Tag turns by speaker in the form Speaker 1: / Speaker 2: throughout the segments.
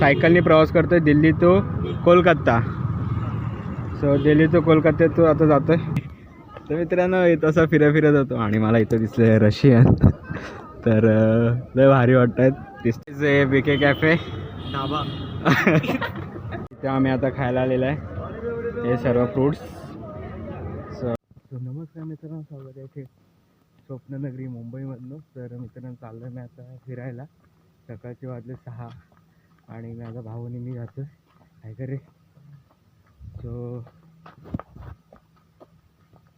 Speaker 1: सायकलनी प्रवास करतोय Delhi to Kolkata. So Delhi to Kolkata तो आता जातोय. तर मित्रांनो इथं असं फिरत फिरत होतो आणि मला इथं दिसलं रशियन. तर लय भारी वाटत आहेत दिसते बी के कॅफे
Speaker 2: डाबा
Speaker 1: इथे आम्ही आता खायला आलेलं आहे. हे सर्व फ्रूट्स सो नमस्कार मित्रांनो स्वागत आहे स्वप्ननगरी मुंबईमधनं. तर मित्रांनो चाललो मी आता फिरायला. सकाळचे वाजले सहा. आणि माझा भाऊ आणि मी जातो काय करे सो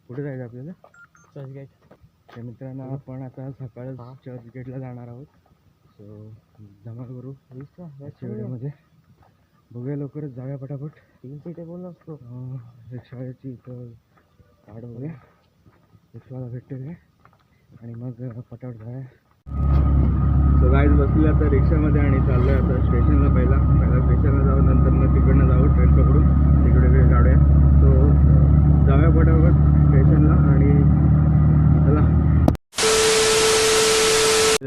Speaker 1: कुठे जायचं आपल्याला?
Speaker 2: चर्चगेट.
Speaker 1: तर मित्रांनो आपण आता सकाळच चर्चगेटला जाणार आहोत. सो जमा करू. व्हिडिओमध्ये बघूया लवकरच जाऊया पटापट.
Speaker 2: तीन सीटे बोललो असतो.
Speaker 1: अं, रिक्षावाल्याची इथं गाड बघूया रिक्षावाला भेटेल काय आणि मग पटापट जाऊया. सो गाईज बसली आता रिक्षामध्ये आणि चाललोय स्टेशनला पहिला पहिला स्टेशनला जाऊ नंतर मग तिकडनं जाऊ ट्रेन पकडून तिकडे वेळ काढूया. सो जाऊया पटापट स्टेशनला आणि चला.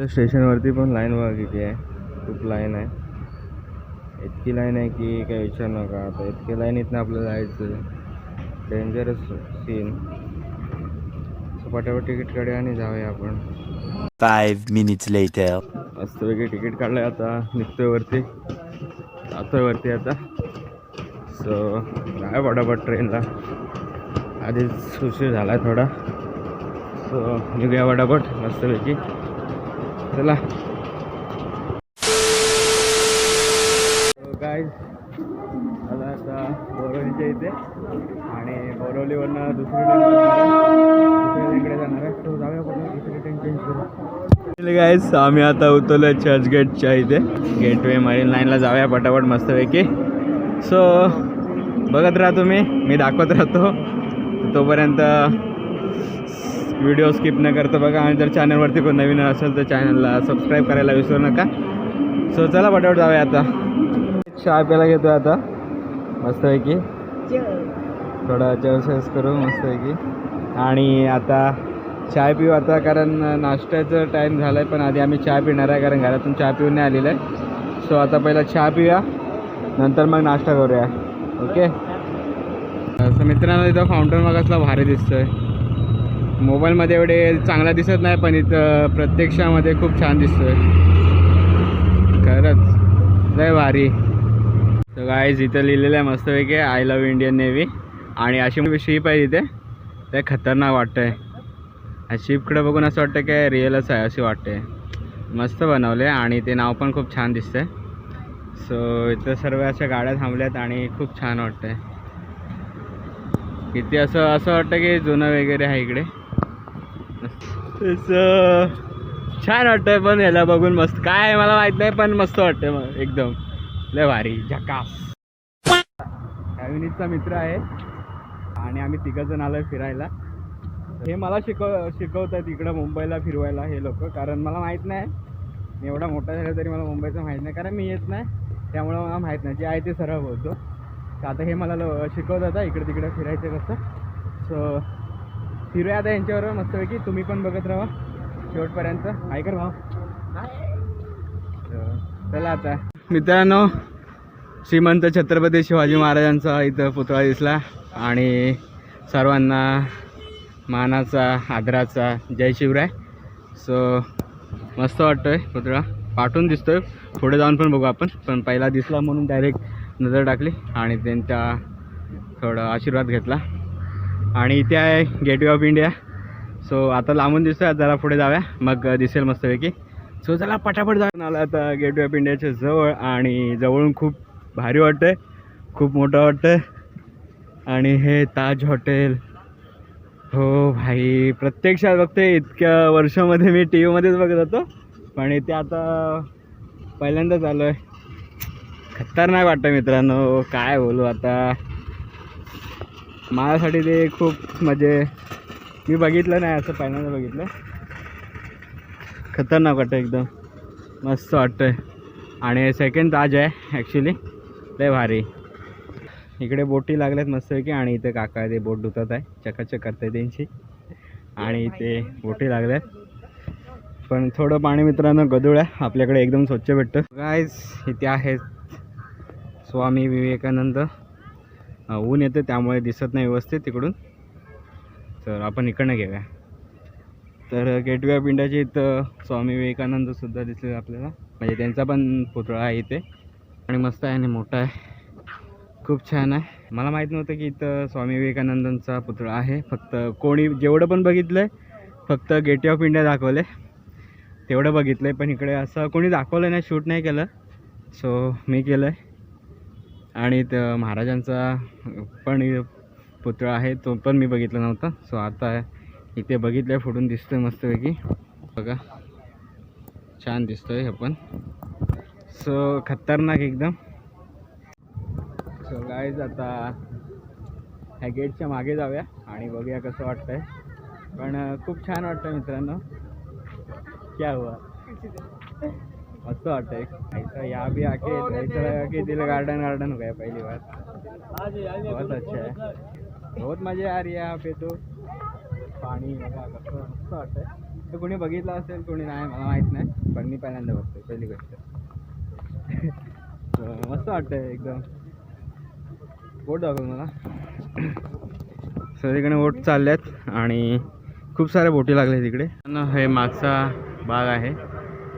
Speaker 1: स्टेशनवरती पण लाईन बघा किती आहे. खूप लाईन आहे. इतकी लाईन आहे की काय विचार नका. आता इतकी लाईनीतनं आपल्याला जायचं डेंजरस सीन सो पटापट तिकीट काढूया आणि जाऊया आपण.
Speaker 3: Five minutes later.
Speaker 1: मस्तपैकी तिकीट काढलं आहे आता. निघतोय वरती. जातोय वरती आता. सो काय पटापट ट्रेनला आधीच उशीर झाला आहे थोडा. सो निघूया पटापट मस्तपैकी चला. काय आता आता बोरवलीच्या इथे. आणि बोरवलीवरनं दुसरी ट्रेन दुसऱ्या इकडे जाणार आहे सो जाऊया पण दुसरी ट्रेन चेंज गाईस आम्ही आता उतरलो चर्चगेटच्या इथे. गेटवे मरीन लाईनला जाऊया पटापट मस्तपैकी. सो बघत राहा तुम्ही मी दाखवत राहतो. तोपर्यंत व्हिडिओ स्किप न करता बघा. आणि जर चॅनलवरती कोण नवीन असेल तर चॅनलला सबस्क्राईब करायला विसरू नका. सो चला पटापट जाऊया आता. चहा प्यायला घेतो आता. मस्तपैकी. थोडा चर्चेस करू मस्तपैकी. आणि आता चाय पिऊ आता कारण नाश्त्याचं टाईम झालं आहे पण आधी आम्ही चहा पिणार आहे कारण घरातून चहा पिऊन नाही आलेलं. आहे सो आता पहिला चहा पिऊया नंतर मग नाश्ता करूया. ओके असं मित्रांनो इथं फाउंटन मगासला भारी दिसतोय. मोबाईलमध्ये एवढे चांगला दिसत नाही पण इथं प्रत्यक्षामध्ये खूप छान दिसतोय. खरंच लय भारी. तर इथं लिहिलेलं आहे मस्तपैकी आय लव्ह इंडियन नेव्ही आणि अशी शिप आहे इथे. ते खतरनाक वाटतंय. शिपकडे बघून असं वाटतं की रिअलच आहे अशी वाटते. मस्त बनवले आणि ते नाव पण खूप छान दिसतंय. सो इथं सर्व अशा गाड्या थांबल्यात आणि खूप छान वाटतंय. किती असं असं वाटतं की जुनं वगैरे आहे इकडे. छान वाटतंय पण याला बघून मस्त. काय आहे मला माहीत नाही पण मस्त वाटतंय मग एकदम. लय भारी झकास. अविनीतचा मित्र आहे. आणि आम्ही तिघंजण आलोय फिरायला. हे मला शिकव शिकवतात इकडं मुंबईला फिरवायला हे लोक. कारण मला माहीत नाही. मी एवढा मोठा झाला तरी मला मुंबईचं माहीत नाही. कारण मी येत नाही. त्यामुळं मला माहीत नाही. जे आहे ते सरळ बोलतो. तर आता हे मला लो- शिकवतात इकडे तिकडे फिरायचं कसं. सो फिरूया आता यांच्यावर मस्तपैकी. तुम्ही पण बघत राहा. शेवटपर्यंत. ऐकर भाऊ. चला आता. मित्रांनो श्रीमंत छत्रपती शिवाजी महाराजांचा इथं पुतळा दिसला. आणि सर्वांना मानाचा आदराचा जय शिवराय. सो मस्त वाटतोय पुतळा पाठवून दिसतोय. पुढे जाऊन पण बघू आपण. पण पहिला दिसला म्हणून डायरेक्ट नजर टाकली आणि त्यांचा थोडा आशीर्वाद घेतला. आणि इथे आहे गेटवे ऑफ इंडिया सो आता लांबून दिसतोय. जरा पुढे जाऊया. मग दिसेल मस्तपैकी. सो चला पटापट जाऊन आला आता गेटवे ऑफ इंडियाच्या जवळ. आणि जवळून खूप भारी वाटतंय. खूप मोठं वाटतंय. आणि हे ताज हॉटेल. हो भाई प्रत्यक्षात बघते इतक्या वर्षामध्ये मी टी व्हीमध्येच बघत होतो. पण इथे आता पहिल्यांदाच आलो आहे खतरनाक वाटतं मित्रांनो काय बोलू आता. माझ्यासाठी ते खूप म्हणजे मी बघितलं नाही असं पहिल्यांदा बघितलं. खतरनाक वाटतं एकदम. मस्त वाटतंय. आणि सेकंड ताज आहे ॲक्च्युली लय भारी. इकडे बोटी लागल्यात मस्तपैकी आणि इथे काका ते बोट धुतात आहे. चकाचक करताय त्यांची. आणि इथे बोटी लागल्यात. पण थोडं पाणी मित्रांनो गदूळ आहे. आपल्याकडे एकदम स्वच्छ भेटतं. गायज इथे आहेत स्वामी विवेकानंद. ऊन येते त्यामुळे दिसत नाही व्यवस्थित तिकडून. तर आपण इकडनं घेऊया. तर गेटवे ऑफ इंडियाच्या इथं स्वामी विवेकानंदसुद्धा दिसले आपल्याला. म्हणजे त्यांचा पण पुतळा आहे इथे. आणि मस्त आहे आणि मोठा आहे. खूप छान आहे. मला माहीत नव्हतं की इथं स्वामी विवेकानंदांचा पुतळा आहे. फक्त कोणी जेवढं पण बघितलं आहे फक्त गेटवे ऑफ इंडिया दाखवलं. आहे तेवढं बघितलं आहे पण इकडे असं कोणी दाखवलं नाही शूट नाही केलं. सो मी केलं आहे आणि त महाराजांचा पण पुतळा आहे तो पण मी बघितला नव्हता. सो आता इथे बघितलं फुटून दिसतोय मस्तपैकी. बघा. छान दिसतोय हे पण. सो खतरनाक एकदम. सो गायज आता ह्या गेटच्या मागे जाऊया आणि बघूया कसं वाटतंय. पण खूप छान वाटतं मित्रांनो. क्या हुआ? मस्त वाटतंय. ऐसा या भी आके ऐसा लगा दिल गार्डन गार्डन हो गया पहली बार. बहुत अच्छा है बहुत मजा आ रही है यहाँ पे तो. पाणी बघा कसं मस्त वाटतंय. तर कोणी बघितलं असेल कोणी नाही मला माहीत नाही. पण मी पहिल्यांदा बघतोय पहिली गोष्ट. मस्त वाटतंय एकदम. बोट दाखव मला. सगळीकडे बोट चालल्यात आणि खूप साऱ्या बोटी लागल्या तिकडे न हे मागचा बाग आहे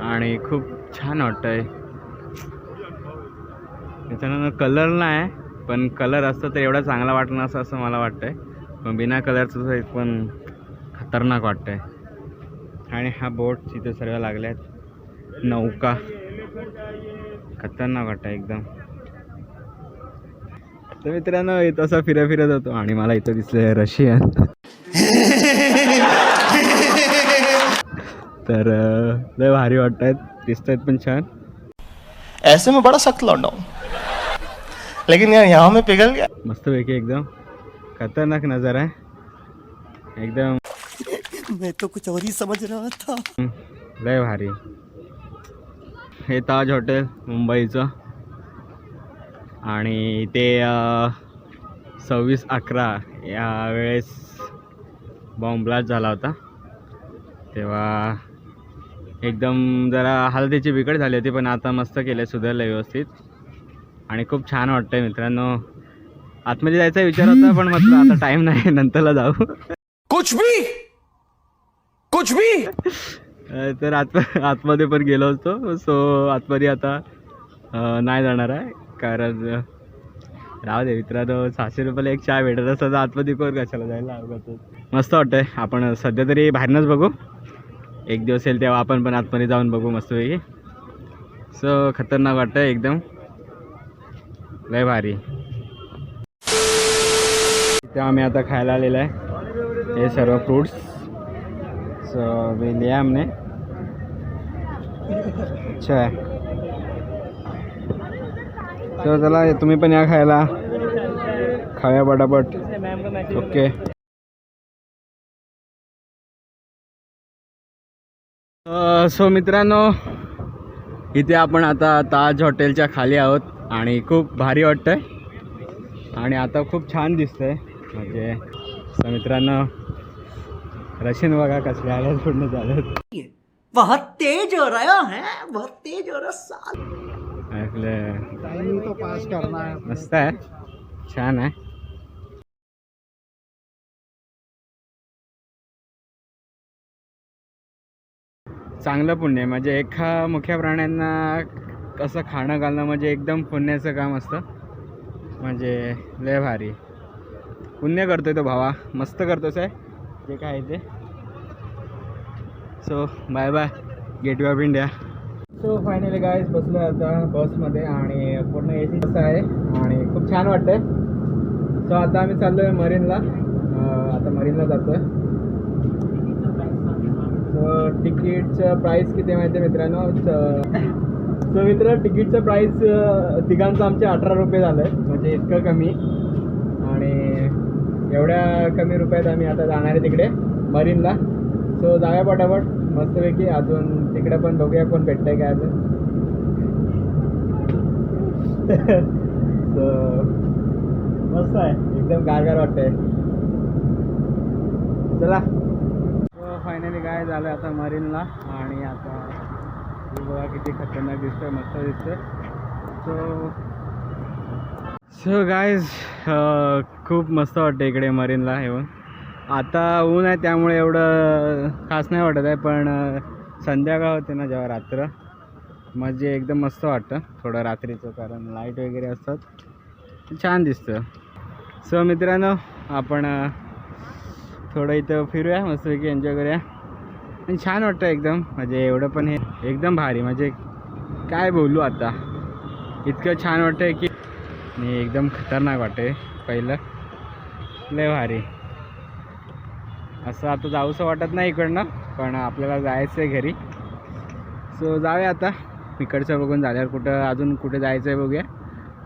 Speaker 1: आणि खूप छान वाटतंय. त्याच्यानं कलर नाही पण कलर असतं तर एवढा चांगला वाटणार असं असं मला वाटतंय. पण बिना कलरचं एक पण खतरनाक वाटतंय. आणि हा बोट तिथे सर्व आहेत नौका. खतरनाक वाटतं एकदम. तर मित्रांनो इथं असं फिरत फिरत होतो आणि मला इथं दिसलं रशियन. तर लय भारी वाटत आहेत दिसत आहेत पण छान.
Speaker 4: ऐसे में बड़ा सख्त लौंडा हूं लेकिन यार यहाँ में पिघल गया.
Speaker 1: मस्तपैकी एकदम खतरनाक नजारा आहे. एकदम
Speaker 4: मैं तो कुछ और ही समझ रहा था.
Speaker 1: लय भारी. हे ताज हॉटेल मुंबईचं. आणि ते सव्वीस अकरा या वेळेस बॉम्ब ब्लास्ट झाला होता. तेव्हा एकदम जरा हालतीची बिकट झाली होती पण आता मस्त केलं सुधारलं व्यवस्थित. आणि खूप छान वाटतंय मित्रांनो. आतमध्ये जायचा विचार होता पण म्हटलं आता टाईम नाही नंतरला जाऊ.
Speaker 4: कुछ भी! कुछ भी!
Speaker 1: तर आत आतमध्ये पण गेलो होतो सो आतमध्ये आता नाही जाणार आहे. कारण राहू दे मित्रांनो सहाशे रुपयाला एक चहा भेटत असं तर आतमध्ये कोण कशाला जायला अवघड मस्त वाटतंय. आपण सध्या तरी बाहेरनंच बघू. एक दिवस येईल तेव्हा आपण पण आतमध्ये जाऊन बघू मस्तपैकी. सो खतरनाक वाटतंय एकदम. लय भारी. इथे आम्ही आता खायला आलेलं आहे. हे सर्व फ्रूट्स सो मी लिया हमने अच्छा. तर चला तुम्ही पण या खायला. खाव्या पटापट. ओके. सो मित्रांनो इथे आपण आता ताज हॉटेलच्या खाली आहोत आणि खूप भारी वाटतंय. आणि आता खूप छान दिसतंय. म्हणजे सो मित्रांनो रशियन बघा कसले आल्यात पूर्ण झालं
Speaker 5: बहुत तेज हो रहा है बहुत तेज हो रहा साल
Speaker 1: आपलं मस्त आहे छान आहे चांगलं पुण्य म्हणजे एका मुख्या प्राण्यांना कसं खाणं घालणं म्हणजे एकदम पुण्याचं काम असतं म्हणजे लय भारी पुण्य करतोय तो भावा मस्त करतोस आहे जे काय आहे ते so bye bye gateway of India so finally guys बसलो आता बसमध्ये आणि पूर्ण ए सी बस आहे आणि खूप छान वाटतंय. सो आता आम्ही चाललो आहे मरीनला आता मरीनला जातो आहे सो तिकीटचं प्राईस किती माहिती आहे मित्रांनो? सो मित्र तिकीटचं प्राईस तिघांचं आमचे अठरा रुपये झालं आहे म्हणजे इतकं कमी. आणि एवढ्या कमी रुपयात आम्ही आता जाणार आहे तिकडे मरीनला. सो जाऊया पटापट. मस्तपैकी अजून तिकडे पण बघूया कोण भेटतंय काय सो मस्त आहे. एकदम गारगार वाटतंय. चला. फायनली काय झालं आता मरीनला आणि आता बघा किती खतरनाक दिसतोय मस्त दिसतोय. सो सो गायज खूप मस्त वाटतं इकडे मरीनला येऊन. आता ऊन आहे त्यामुळे एवढं खास नाही वाटत आहे पण संध्याकाळ होते ना जेव्हा रात्र. म्हणजे एकदम मस्त वाटतं. थोडं रात्रीचं कारण लाइट वगैरे असतात. छान दिसतं. सो मित्रांनो आपण थोडं इथं फिरूया. मस्तपैकी एन्जॉय करूया. आणि छान वाटतं एकदम. म्हणजे एवढं पण हे एकदम भारी. म्हणजे काय बोलू आता. इतकं छान वाटतं की आणि एकदम खतरनाक वाटते पहिलं. लय भारी. असं आता जाऊसं वाटत नाही इकडनं पण आपल्याला जायचं आहे घरी. सो जाऊया आता. इकडचं बघून झाल्यावर कुठं अजून कुठे जायचं आहे बघूया.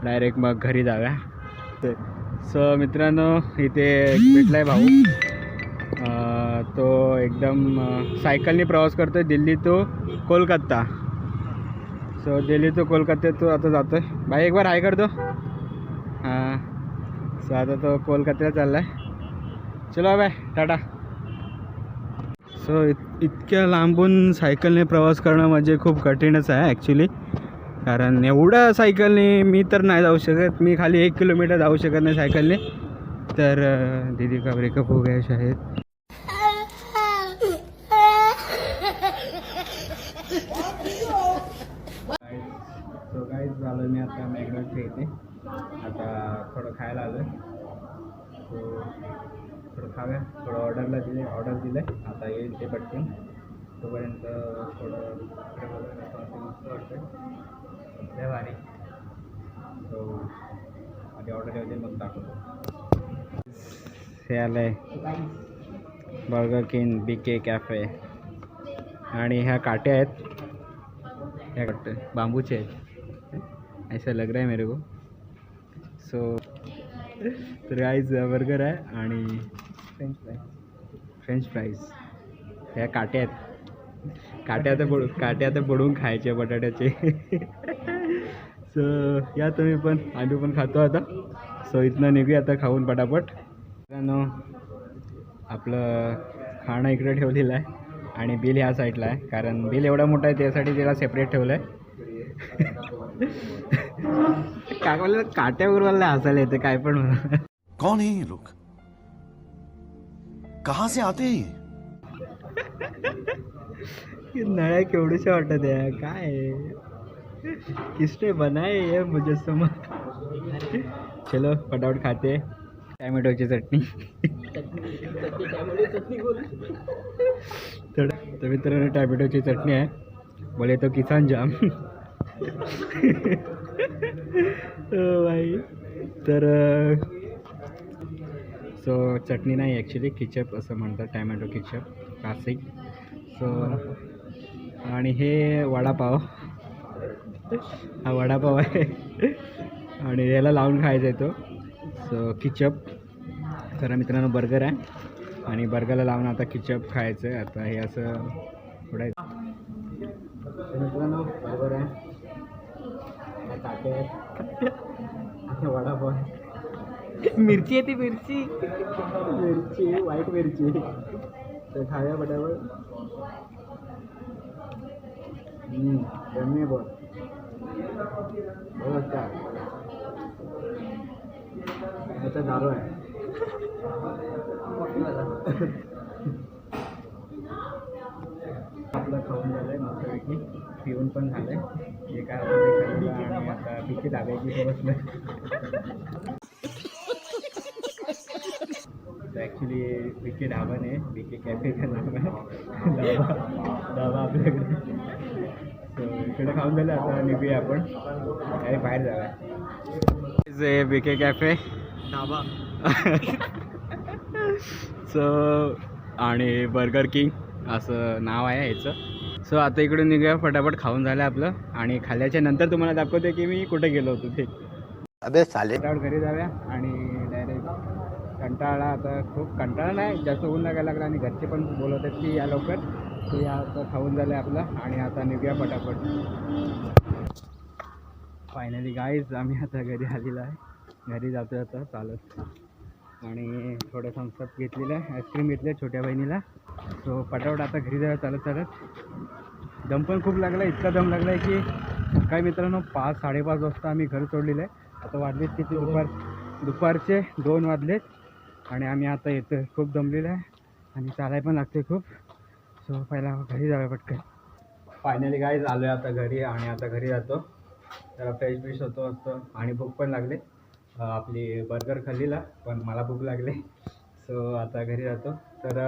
Speaker 1: डायरेक्ट मग घरी जाऊया. सो मित्रांनो इथे भेटला आहे भाऊ. तो एकदम सायकलने प्रवास करतो आहे दिल्ली तो कोलकाता. सो दिल्ली तो कोलकाता तो आता जातो आहे भाई एक बार हाय करतो हां. सो आता तो कोलकात्याला चालला आहे चलो बाय. टाटा. सो इत इतक्या लांबून सायकलने प्रवास करणं म्हणजे खूप कठीणच आहे ॲक्च्युली कारण एवढ्या सायकलने मी तर नाही जाऊ शकत. मी खाली एक किलोमीटर जाऊ शकत नाही सायकलने. तर दिदी दीदी का ब्रेकअप हो गया शायद. झालं मी आता मॅगडॉलच्या इथे. आता थोडं खायला आलं सो थोडं खाव्या थोडं ऑर्डरला दिले ऑर्डर दिलं आहे आता येईल ते पटकन. तोपर्यंत थोडं वाटतं लय भारी. सो आधी ऑर्डर येऊ दे मग दाखवतो. हे आलं आहे Burger King B K cafe आणि ह्या काट्या आहेत. ह्या काटे बांबूचे आहेत. ऐसा लग रहा है मेरे को. सो तर गाईज बर्गर आहे आणि फ्रेंच फ्राय फ्रेंच फ्राईज ह्या काट्या आहेत काट्या तर पडून काट्या तर खायचे बटाट्याचे. सो या तुम्ही पण. आम्ही पण खातो आता. सो इथनं निघूया आता खाऊन पटापट. मित्रांनो आपलं खाणं इकडे ठेवलेलं आहे आणि बिल ह्या साईडला आहे. कारण बिल एवढा मोठा आहे त्यासाठी त्याला सेपरेट ठेवलं आहे काकाला काट्यावर मला हसायला येते काय पण. म्हणा
Speaker 3: कौन है ये लोग? कहाँ से आते हैं ये?
Speaker 1: ये नळ्या केवढ्याशा वाटत आहे काय आहे? किसने बनाए ये मुजस्समा चलो फटाफट खाते टॅमॅटोची चटणी. थोडं तर मित्रांनो टॅमॅटोची चटणी आहे. बोले तो किसान जाम. ओ भाई. तर सो चटणी नाही ॲक्च्युली किचप असं म्हणतात टॅमॅटो किचप क्लासिक सो आणि हे वडापाव. हा वडापाव आहे. आणि याला लावून खायचा आहे तो. सो किचप तर मित्रांनो बर्गर आहे. आणि बर्गरला लावून आता किचप खायचं आहे. आता हे असं थोडायचं मित्रांनो बर्गर आहे. हा आहे वडापाव आहे.
Speaker 2: मिरची आहे ती मिरची.
Speaker 1: मिरची व्हाईट मिरची. तर खाऊया पटापट गरमी बोल. बहुत याचा दारू आहे. आपलं खाऊन झालंय मस्तपैकी पिऊन पण झालंय. जे काय होतं ते खाल्लं आणि आता पिची दाबायची बसलं एक्चुअली बी के ढाबा ने बी के कॅफे का नाव आहे ढाबा ढाबा आपल्याकडे सो इकडे खाऊन झालं आता निघूया आपण. अरे बाहेर जाऊया जे B K cafe
Speaker 2: dhaba
Speaker 1: so आणि बर्गर किंग असं नाव आहे ह्याचं सो आता इकडून निघूया फटाफट खाऊन झालं आपलं. आणि खाल्ल्याच्या नंतर तुम्हाला दाखवते की मी कुठे गेलो होतो ते.
Speaker 3: अबे साले.
Speaker 1: फटाफट घरी जाऊया आणि कंटाळा आता खूप कंटाळा नाही जास्त ऊन लागायला लागला आणि घरचे पण बोलवत आहेत की या लवकर. ते आता खाऊन झालं आपलं आणि आता निघूया पटापट. फायनली गाईज आम्ही आता घरी आलेलो आहे. घरी जातो आता चालत. आणि थोडं थम्सअप घेतलेलं आहे आईस्क्रीम घेतलं छोट्या बहिणीला. सो पटापट आता घरी जायला चालत चालत. दम पण खूप लागला इतका दम लागला आहे की सकाळी मित्रांनो पाच साडेपाच वाजता आम्ही घर सोडलेलं आहे. आता वाजलेत किती? दुपार दुपारचे दोन वाजलेत. आणि आम्ही आता येतो खूप दमलेलं आहे. आणि चालाय पण लागते खूप. सो पहिला घरी जाऊया पटकन. फायनली काय आलो आहे आता घरी आणि आता घरी जातो. जरा फ्रेश ब्रेश होतो असतो आणि भूक पण लागले. आपली बर्गर खाल्लीला पण मला भूक लागली. सो आता घरी जातो. तर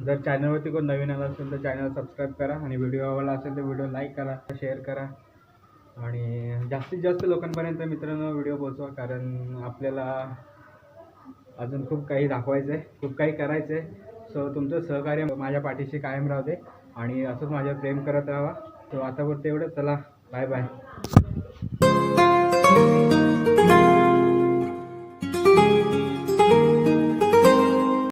Speaker 1: जर चॅनलवरती कोण नवीन आला असेल तर चॅनल सबस्क्राईब करा. आणि व्हिडिओ आवडला असेल तर व्हिडिओ लाईक करा शेअर करा. आणि जास्तीत जास्त लोकांपर्यंत मित्रांनो व्हिडिओ पोचवा कारण आपल्याला अजून खूप काही दाखवायचं आहे खूप काही करायचं आहे सो तुमचं सहकार्य माझ्या पाठीशी कायम राहू दे आणि असंच माझ्या प्रेम करत राहा. तो आतापुरतं एवढं चला बाय बाय